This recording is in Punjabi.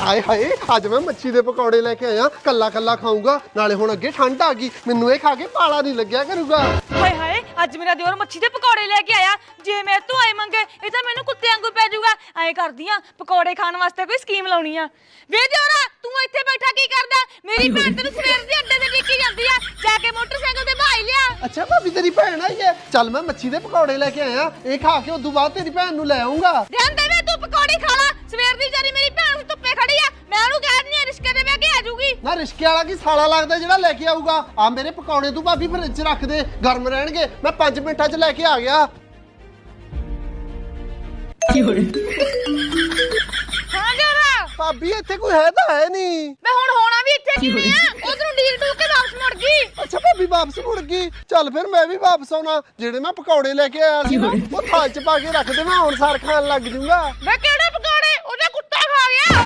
ਹਾਏ ਹਾਏ ਅੱਜ ਮੈਂ ਮੱਛੀ ਦੇ ਪਕੌੜੇ ਲੈ ਕੇ ਆਇਆ ਕੱਲਾ ਕੱਲਾ ਖਾਊਂਗਾ ਨਾਲੇ ਹੁਣ ਅੱਗੇ ਠੰਡ ਆ ਗਈ ਮੈਨੂੰ ਇਹ ਖਾ ਕੇ ਪਾਲਾ ਨਹੀਂ ਲੱਗਿਆ ਕਰੂਗਾ। ਹਾਏ ਹਾਏ ਅੱਜ ਮੇਰਾ ਦਿਓਰ ਮੱਛੀ ਦੇ ਪਕੌੜੇ ਲੈ ਕੇ ਆਇਆ ਜੇ ਮੈਂ ਤੋਂ ਆਏ ਮੰਗੇ ਇਹ ਤਾਂ ਮੈਨੂੰ ਕੁੱਤੇ ਵਾਂਗੂ ਪੈ ਜਾਊਗਾ। ਐਂ ਕਰਦੀ ਆ ਪਕੌੜੇ ਖਾਣ ਵਾਸਤੇ ਕੋਈ ਸਕੀਮ ਲਾਉਣੀ ਆ। ਵੇ ਦਿਓਰਾ ਤੂੰ ਇੱਥੇ ਬੈਠਾ ਕੀ ਕਰਦਾ? ਮੇਰੀ ਭੈਣ ਤੈਨੂੰ ਸਵੇਰ ਦੇ ਅੱਡੇ ਤੇ ਡਿੱਕੀ ਜਾਂਦੀ ਆ ਜਾ ਕੇ ਮੋਟਰਸਾਈਕਲ ਤੇ ਭਾਈ ਲਿਆ। ਅੱਛਾ ਭਾਬੀ ਤੇਰੀ ਭੈਣ ਆਈ ਹੈ। ਚੱਲ ਮੈਂ ਮੱਛੀ ਦੇ ਪਕੌੜੇ ਲੈ ਕੇ ਆਇਆ ਇਹ ਖਾ ਕੇ ਉਦੋਂ ਬਾਅਦ ਤੇਰੀ ਭੈਣ ਨੂੰ ਲੈ ਆਉਂਗਾ ਧਿਆਨ ਦੇ ਨਾ ਰਿਸ਼ਕੇ ਵਾਲਾ ਕੀ ਸਾਲਾ ਲੱਗਦਾ ਜਿਹੜਾ ਲੈ ਕੇ ਆਊਗਾ? ਆ ਮੇਰੇ ਪਕੌੜੇ ਤੂੰ ਭਾਬੀ ਫਰਿੱਜ 'ਚ ਰੱਖ ਦੇ ਗਰਮ ਰਹਿਣਗੇ। ਮੈਂ 5 ਮਿੰਟਾਂ 'ਚ ਲੈ ਕੇ ਆ ਗਿਆ। ਹਾਂ ਦਿਓਰਾ ਭਾਬੀ ਇੱਥੇ ਕੋਈ ਹੈ ਤਾਂ ਹੈ ਨਹੀਂ। ਮੈਂ ਹੁਣ ਹੋਣਾ ਵੀ ਇੱਥੇ ਕਿਵੇਂ ਆ? ਉਧਰੋਂ ਡੀਕ ਟੂਕ ਕੇ ਵਾਪਸ ਮੁੜ ਗਈ। ਅੱਛਾ ਭਾਬੀ ਵਾਪਸ ਮੁੜ ਗਈ। ਚੱਲ ਫਿਰ ਮੈਂ ਵੀ ਵਾਪਸ ਆਉਣਾ। ਜਿਹੜੇ ਮੈਂ ਪਕੌੜੇ ਲੈ ਕੇ ਆਇਆ ਸੀ ਨਾ ਉਹ ਥਾਲ 'ਚ ਪਾ ਕੇ ਰੱਖ ਦੇ ਮੈਂ ਹੁਣ ਸਾਰ ਖਾਣ ਲੱਗ ਜੂੰਗਾ। ਮੈਂ ਕਿਹੜੇ